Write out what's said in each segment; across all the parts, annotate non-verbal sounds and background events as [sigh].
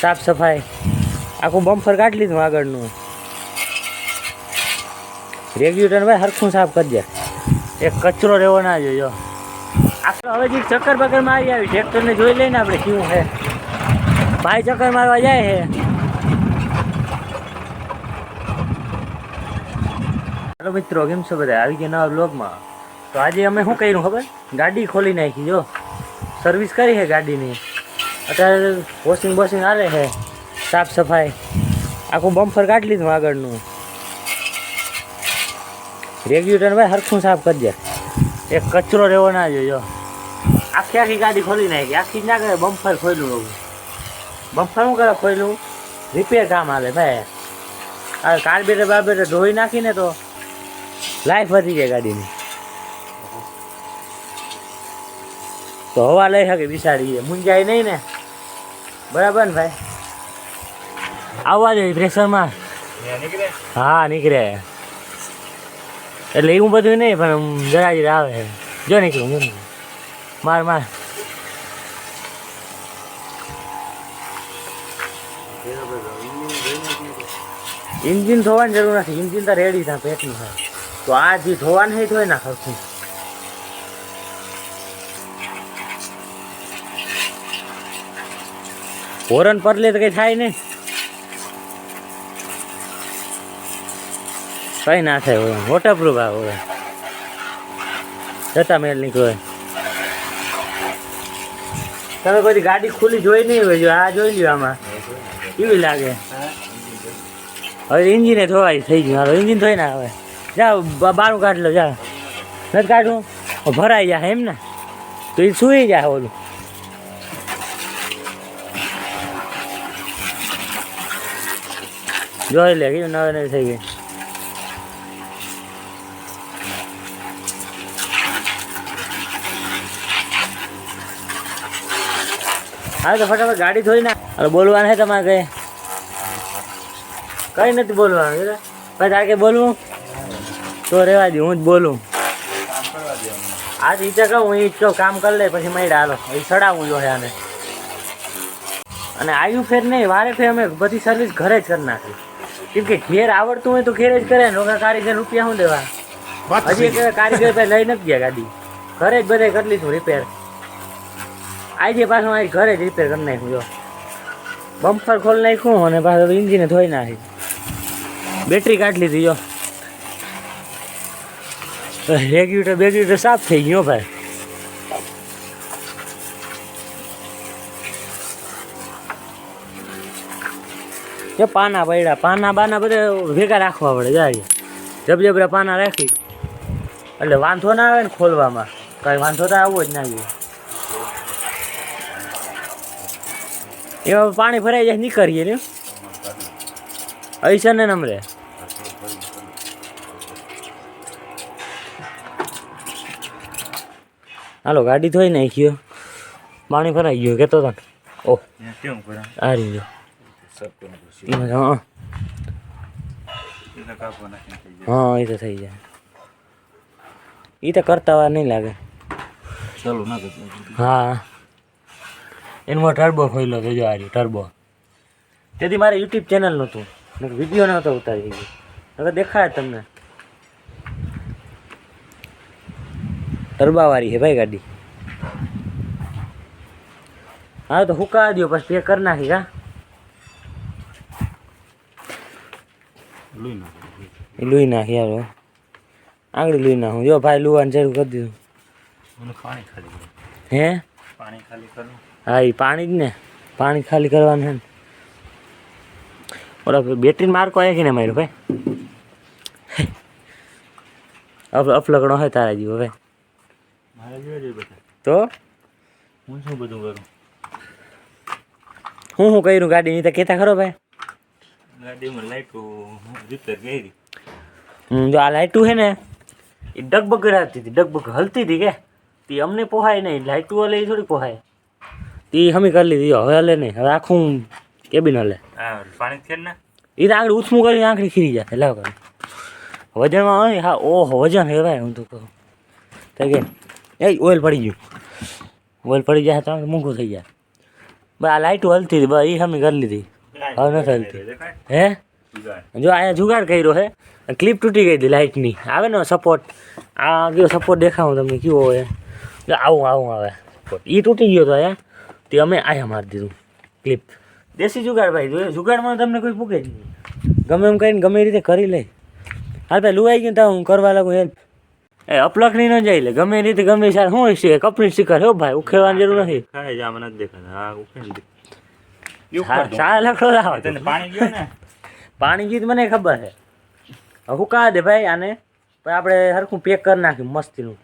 સાફ સફાઈ. આખું બમ્ફર કાઢી લીધું આગળનું. રેગ્યુલેટર ભાઈ હરખું સાફ કરજે એક કચરો રહેવો ના જોયો આપણે હવે જે ચક્કર બક્કર મારી આવી ટ્રેક્ટરને જોઈ લઈને આપણે કેવું છે. ભાઈ ચક્કર મારવા જાય છે. હેલો મિત્રો, કેમ છો બધા? આવી ગયા નવા બ્લોગમાં તો આજે અમે શું કર્યું ખબર? ગાડી ખોલી નાખી, જો. સર્વિસ કરી છે ગાડીની. અત્યારે વોશિંગ વોશિંગ આવે છે, સાફ સફાઈ. આખું બમ્ફર કાઢી લીધું આગળનું. રેગ્યુલેટર ભાઈ હરખું સાફ કરજે એક કચરો રહેવો ના જોઈએ આખી આખી ગાડી ખોલી નાખી. આખી ના કરે બમ્ફર ખોલ્યું એવું બમ્ફર શું કરે ખોલ્યું? રિપેર કામ હાલે ભાઈ. આ કાર્બેટર બાર્બેટર ધોઈ નાખીને તો લાઈફ વધી જાય ગાડીની. તો હવા લઈ શકે બિસાડી મુંજાય નહીં ને? બરાબર ને ભાઈ? આવવા જોઈએ પ્રેશરમાં. હા નીકળે. એટલે એવું બધું નહીં પણ જરા જરા આવે જો નીકળું માર માર. ઇન્જિન ધોવાની જરૂર નથી. ઇન્જિન તો રેડી થાય પેટનું થાય તો આ જે ધોવાનું હોય ધોઈ નાખવું હોરન પરલે તો કઈ થાય નહીં. કઈ ના થાય વોટર વોટરપ્રૂફ આ હોય જતા મેળ નીકળે તમે કોઈ ગાડી ખુલ્લી જોઈ નહીં હોય, જો આ જોઈ લ્યો આમાં. કેવી લાગે? હવે ઇન્જિને ધોવાય થઈ ગયું, હાલો ઇન્જિન ધોઈ ના હવે. બ- બારું કાઢ લો જા નથી કાઢવું? ભરાઈ જાય એમ ને? તો એ સુઈ જાય ઓલું. જોઈ લે, કેવું નવે નવી થઈ ગઈ. હા, તો ફટાફટ ગાડી થોડી ના અરે, બોલવાનું છે તમારે કઈ? કઈ નથી બોલવાનું ભાઈ, તારે કઈ બોલવું? તો રહેવા દઉં હું જ બોલું. આ રીતે કહું હું ઈચ્છો કામ કરી લે પછી મળી હાલો. એ ચડાવવું જો આને. અને આવ્યું ફેર નહીં, વારે ફેર અમે બધી સર્વિસ ઘરે જ કરી નાખી. કેમ કે ઘેર આવડતું હોય તો ઘેર જ કરે ને. કારીગર રૂપિયા શું દેવા? હજી કારીગર પાસે લઈ નથી ગયા ગાડી. ઘરે જ બધે કરી લીધું રિપેર આજે પાછું અહીં ઘરે જ રિપેર કરી નાખ્યું જો. બમ્પર ખોલ નાખ્યું અને પાછું ઇન્જિને ધોઈ નાખી. બેટરી કાઢી લીધી જો. રેગ્યુલેટર બેગ્યુલેટર સાફ થઈ ગયો ભાઈ. જો પાના પડ્યા. પાના બાના બધા ભેગા રાખવા પડે જાય જબજબરા પાના રાખી. એટલે વાંધો ના આવે ને ખોલવામાં. કાંઈ વાંધો તો આવવો જ ના જોઈએ. એમાં પાણી ભરાઈ જાય નીકળીએ ને. ऐसा ને નમરે. હાલો ગાડી ધોઈ નાખ્યો પાણી ભરાઈ ગયું કેતો તને ઓ આ રહ્યો. હા હા. એ તો થઈ જાય. એ તો કરતા વાર નહીં લાગે. ચાલો ના હા. એમાં ટર્બો ખોલ્યો તો જો આ ટર્બો તેથી મારે યુટ્યુબ ચેનલ નહોતું. વીડિયો નહોતો ઉતારી ગયો હવે દેખાય જ તમને. ટર્બાવાળી છે ભાઈ ગાડી. હા તો હુકા દો પછી પે કરી નાખી કા લઈ ના એ નાખી હો. આંગળી લુઈ નાખું. જો ભાઈ લુવાનું ચાલુ કરી દીધું. પાણી ખાલી હે? પાણી ખાલી કરું. હા એ પાણી જ ને. પાણી ખાલી કરવાનું છે ને. ઓલા બેટરી માર્કો આવ્યા કે ને માર્યો ભાઈ. અફ અફલકણો હોય તારા જેવો ભાઈ. મારે તો? હું શું બધું કરું? હું શું કર્યું ગાડીની તો કહેતા ખરો ભાઈ. ગાડીમાં લાઈટ રિપેર કરી જો આ લાઇટું છે ને એ ડગબગ કરાવતી હતી ડગબગ હલતી હતી કે. તે અમને પોહાય નહીં લાઇટું હલે એ થોડી પોહાય. તે અમે કરી લીધી હવે હલે નહીં હવે આખું કેબિન હલે. પાણી ને? એ તો આગળ ઉથમું કરી આંખડી ખીરી જાય લાવ કરી. વજનમાં હોય હા ઓહો વજન હે ભાઈ હું તો કહું. તો કે એ ઓઇલ પડી ગયું. ઓઇલ પડી જાય તો મોંઘું થઈ જાય. બસ આ લાઇટું હલતી હતી બસ એ હમી કરી લીધી. હવે નથી હલતી. હે. જો અહીંયા જુગાડ કર્યો હે ક્લિપ તૂટી ગઈ હતી લાઇટની આવે ને સપોર્ટ આ કયો સપોર્ટ દેખાવું તમને કેવો હોય? આવું આવું આવે. એ તૂટી ગયો તો અહીંયા તે અમે આયા મારી દીધું ક્લિપ દેશી જુગાડ ભાઈ જોઈએ જુગાડમાં તમને કોઈ પૂકે જ નહીં. ગમે એમ કરીને ગમે એ રીતે કરી લે. હાલ ભાઈ લુવાઈ ગયું તો હું કરવા લાગુ હેલ્પ એ અપલખની ન જાય લે ગમે એ રીતે ગમે સાર. શું છે કપની સ્ટીકર હો ભાઈ ઉખેવાની જરૂર નથી. ખાય આમાં નથી દેખાતા. હા, ઉખેડી દો. સારા લખડો લાવો તને પાણી ગયો ને. પાણી ગીત મને ખબર છે. હું કા દે ભાઈ આને? પણ આપણે સરખું પેક કરી નાખ્યું મસ્તીનું.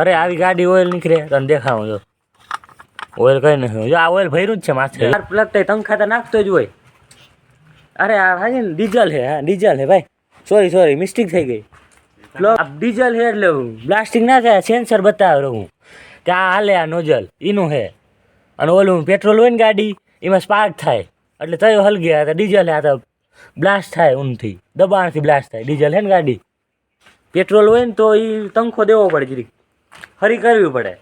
અરે આવી ગાડી ઓઇલ નીકળે. તને દેખાવું જો. ઓઇલ કઈ નથી જો આ ઓઇલ ભર્યું જ છે માથે. પ્લગ તો તંખાતા નાખતો જ હોય. અરે આ ભાઈ ને ડીઝલ હે હા ડીઝલ હે ભાઈ. સોરી સોરી મિસ્ટેક થઈ ગઈ. પ્લગ ડીઝલ હે એટલે પ્લાસ્ટિક ના થાય સેન્સર બતાવે રહું. કે આ હાલે આ નોઝલ એનું હે અને ઓલું પેટ્રોલ હોય ને ગાડી એમાં સ્પાર્ક થાય. એટલે તયો હલગે આ ડીઝલ આ તો બ્લાસ્ટ થાય ઊનથી. દબાણથી બ્લાસ્ટ થાય. ડીઝલ હે ને ગાડી? પેટ્રોલ હોય ને તો એ તંખો દેવો પડે જરીક. હરી કરવી પડે.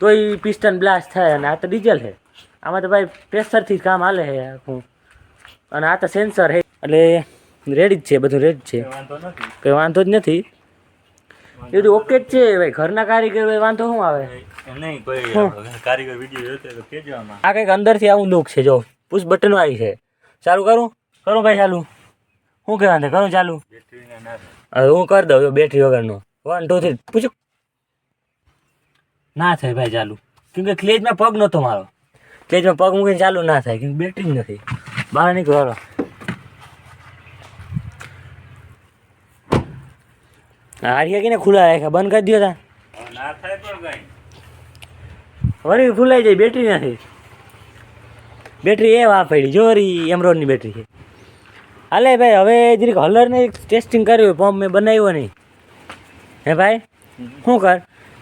તો એ પિસ્ટન બ્લાસ્ટ થાય અને આ તો ડીઝલ છે આમાં તો ભાઈ પ્રેશરથી જ કામ હાલે છે આખું. અને આ તો સેન્સર છે એટલે રેડી જ છે બધું રેડી જ છે. કંઈ વાંધો જ નથી. એ બધું ઓકે જ છે ભાઈ. ઘરના કારીગર હોય વાંધો શું આવે? નહીં કોઈ કારીગર વીડિયો જોતો તો કેજો આમાં. આ કંઈક અંદરથી આવું લુક છે જો. પુશ બટન આવી છે. ચાલુ કરું? કરું ભાઈ ચાલુ. શું વાંધો કરું ચાલુ. હવે હું કરી દઉં બેટરી વગરનો. વન ટુ થ્રી પૂછું ના થાય ભાઈ ચાલુ. કેમ કે ક્લેજમાં પગ નહોતો મારો. ક્લેજમાં પગ મૂકીને ચાલુ ના થાય કેમ કે બેટરી જ નથી. બહાર નીકળો હારિયા કેને ખુલ્લા રાખ્યા બંધ કરી દો તા. ના થાય પણ કઈ વળી ખુલાઈ જાય બેટરી નથી. બેટરી એ વાફેડી જોરી એમરોડની બેટરી છે. હાલે ભાઈ હવે જરીક હલરને ટેસ્ટિંગ કર્યું પંપ મેં બનાવ્યો નહીં. હે ભાઈ શું કર?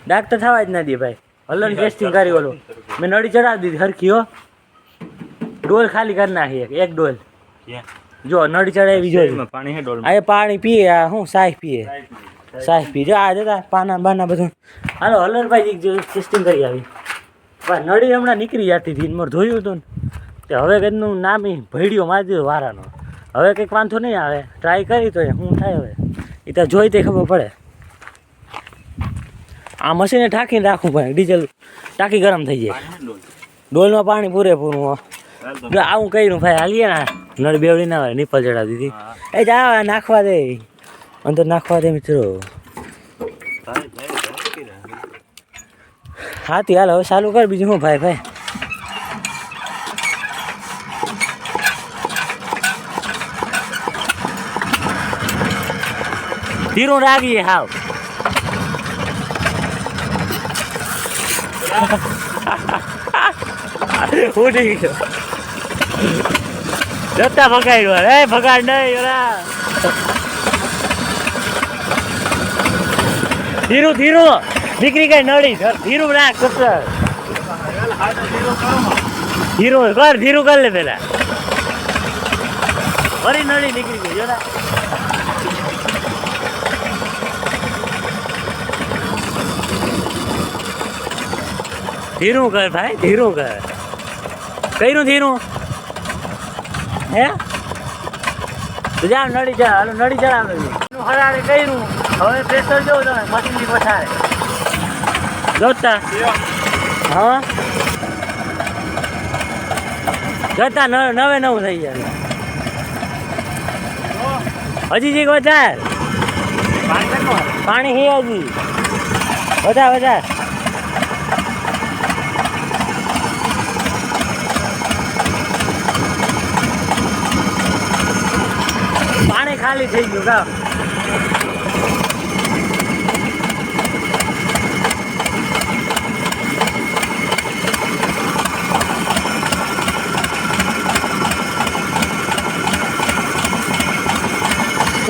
ડાક તો થવા જ ના દે ભાઈ. હલર ટેસ્ટિંગ કર્યું ઓલું. મેં નળી ચડાવી દીધી હરખી હો. ડોલ ખાલી કરી નાખી એક ડોલ. જો નળી ચડાવી જો પાણી આ પાણી પીએ આ શું સાય પીએ? સાહેબ પી જો આ જતા પાના બાના બધું. હાલો હલરભાઈ જો ટેસ્ટિંગ કરી આવી. ભાઈ નળી હમણાં નીકળી જતી હતી મોર જોયું હતું ને. તે હવે કંઈકનું નામ એ ભેડિયો મારી દીધો વારાનો. હવે કંઈક વાંધો નહીં આવે. ટ્રાય કરી તો શું થાય હવે. એ તો જોઈ તે ખબર પડે. આ મશીને ઠાકીને રાખવું પડે ડીઝલ ટાંકી ગરમ થઈ જાય. પાણી. ડોલમાં પાણી પૂરેપૂરું આવું કર્યું ભાઈ હાલીએ ને નળ બેવડી ના હોય નિપલ ચડાવી દીધી. એ જા નાખવા દે. અંદર નાખવા દે મિત્રો. હા. હાથી, હાલ હવે ચાલુ કર બીજું હું ભાઈ ભાઈ? ધીરું રાખીએ હાવ. ઉડી ગયો. જતા ભગાડ્યો. એ, ભગાડ નહીં ઓલા ધીરું ધીરું. દીકરી કઈ નળી ધીરું રાખ કપડા ધીરું, કર ધીરું કર લે પેલા. ફરી નળી નીકળી ગઈ જોરા ધીરું કર ભાઈ, ધીરું કર. કઈનું ધીરું? હે? જા નળી જા. હાલો નળી ચડાવે. હરાડે કર્યું. હવે પ્રેશર તમે પછાડે જોતા? હા? નવે નવું થઈ જાય હજી જીક વધાર? પાણી હે હજી વધાર વધાર. પાણી ખાલી થઈ ગયું, કામ.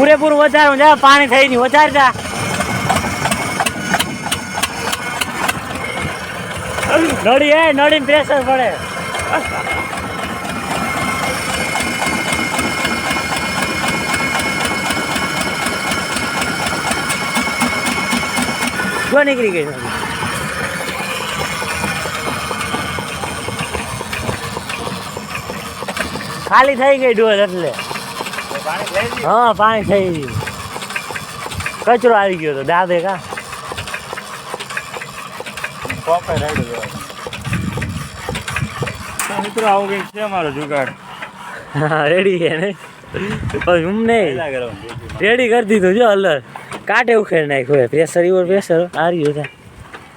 પૂરેપૂરું વધારું જાય પાણી થઈ નહીં વધારે જા. નળી હે નડી પ્રેશર પડે. જો નીકળી ગઈ. ખાલી થઈ ગઈ ડોલ એટલે. હા પાણી થઈ ગયું. કચરો આવી ગયો તો દાદે કા? તો મિત્રો આવું કંઈક છે મારો જુગાડ? હા રેડી છે ને? હું નહીં. રેડી કરી દીધું જો અલર. કાટે ઉખેડ નાખ્યો પ્રેશર ઈવર પ્રેશર આ રહ્યું છે.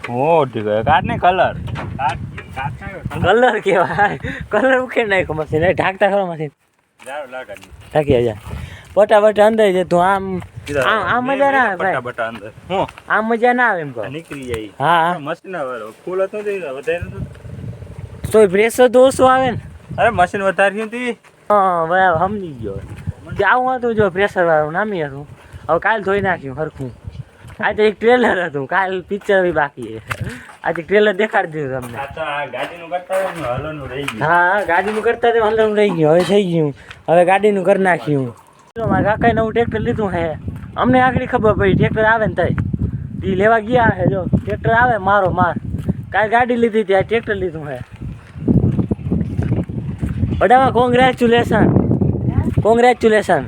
ઓ ઠીક કાટ ને કલર કાટ કાટ ના કલર કેવાય કલર ઉખેડ નાખ્યો મશીન ઢાંકતા ખરો મશીન ઢાંકી જા પટા બટા અંદર છે તો આમ આમ મજા ના આવે. બટા અંદર. હું? આમ મજા ના આવે એમ કહો. નીકળી જાય. હા હા. મશીન વાળો. ફૂલ હતો તે વધારે તો પ્રેશર તો ઓછું આવે ને. અરે મશીન વધારે થયું તી. હા બરાબર સમજી ગયો. આવું હતું જો પ્રેશર વાળું નામી હતું. હવે કાલ ધોઈ નાખ્યું હરખું. આજે એક ટ્રેલર હતું કાલ પિક્ચર બી બાકી છે. આજે ટ્રેલર દેખાડી દીધું તમને. હા ગાડીનું કરતા તે રહી ગયું હવે થઈ ગયું. હવે ગાડીનું કરી નાખ્યું. જો મારા કાકાએ નવું ટ્રેક્ટર લીધું હે અમને આગળ ખબર પડી ટ્રેક્ટર આવે ને તઈ. એ લેવા ગયા હે જો. ટ્રેક્ટર આવે મારો માર. કાલ ગાડી લીધી હતી આ ટ્રેક્ટર લીધું હે બધામાં કોંગ્રેચ્યુલેશન કોંગ્રેચ્યુલેશન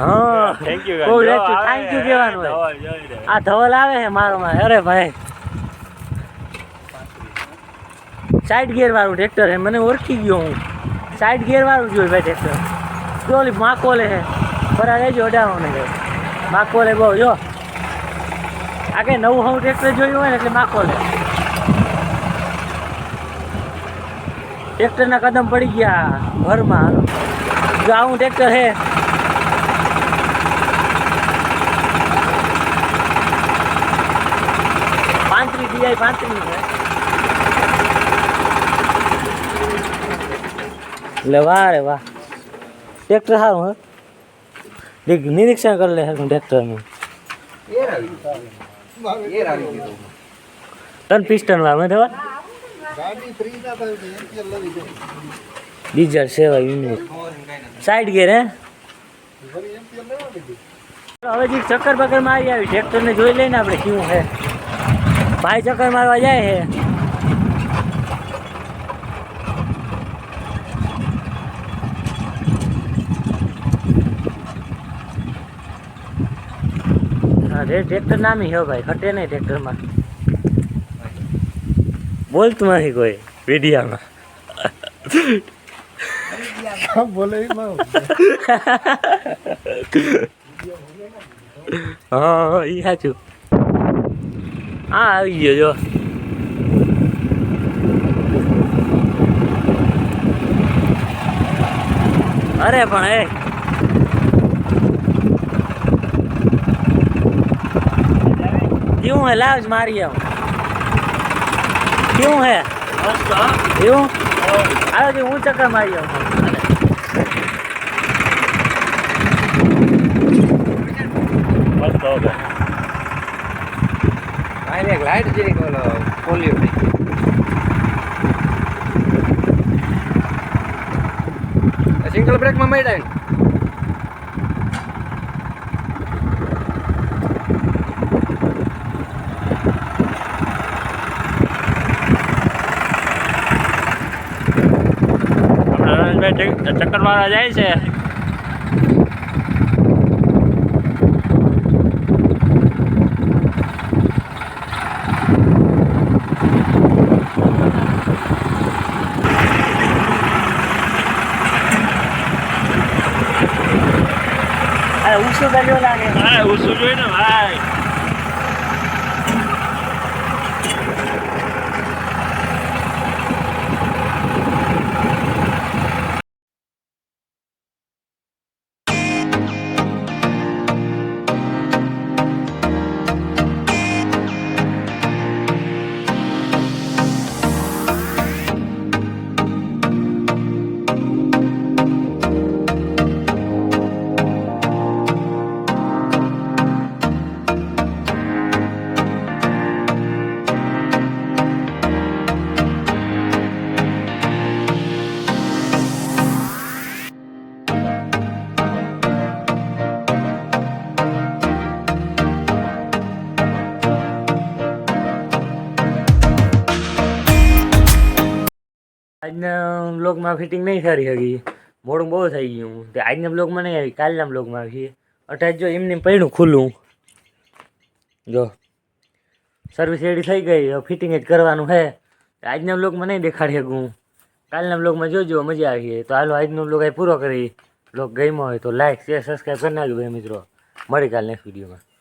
હા. Thank you. Thank you કહેવાનું. આ ધવલ આવે હે મારો માં અરે ભાઈ. સાઈડ ગિયર વાળું ટ્રેક્ટર હે મને ઓળખી ગયો હું. સાઈડ ગિયર વાળું જોયું ભાઈ ટ્રેક્ટર જો ઓલી માકોલે છે ફરા રહેજો અડાવો ને માકોલે બહુ, જો. આ કઈ નવું હું ટ્રેક્ટર જોયું હોય ને એટલે માકોલે. ટ્રેક્ટરના કદમ પડી ગયા ઘરમાં. જો આવું ટ્રેક્ટર છે. પાંત્રીસ ડીઆઈ પાંત્રીસ છે. એટલે વાહ રે, વાહ. ટ્રેક્ટર સારું હે. નિરીક્ષણ કરી લે હરખું ટ્રેક્ટરનું ત્રણ પિસ્ટન વાળું થવા ડીઝલ સેવા યુનિટ સાઈડ ગેર હે? હવે જે ચક્કર બક્કર મારી આવી ટ્રેક્ટરને જોઈ લઈને આપણે કેવું છે ભાઈ ચક્કર મારવા જાય છે હા રે ટ્રેક્ટર નામી હે ભાઈ ખટે નહીં ટ્રેક્ટરમાં. બોલતું નથી કોઈ વિડીયામાં. બોલે [laughs] હા? એ સાચું હા આવી ગયો જો. અરે પણ એ કેવું હે લાવ જ મારી આવ કેવું હે એવું આવે છે હું ચક્કર મારી આવું મસ્ત હતો લાઈટ જરી ખોલ્યું નહીં સિંગલ બ્રેકમાં મળ્યા આપણા રમેશભાઈ ચક્કર મારવા જાય છે. ઉસુ જોઈ ને ભાઈ. આજના બ્લોગમાં ફિટિંગ નહીં સારી હતી મોડું બહુ થઈ ગયું તે આજના બ્લોગમાં નહીં આવી, કાલના બ્લોગમાં આવી. અઠાજ જો એમને પડ્યું ખુલ્લું. જો સર્વિસ રેડી થઈ ગઈ ફિટિંગ જ કરવાનું છે આજના બ્લોગમાં નહીં દેખાડી શકું કાલના બ્લોગમાં જોજો, મજા આવી તો હાલો, આજનો બ્લોગ આ પૂરો કરી. બ્લોગ ગમ્યો હોય તો લાઈક શેર સબસ્ક્રાઈબ કરી નાખજો મિત્રો. મળી કાલ નેક્સ્ટ વિડીયોમાં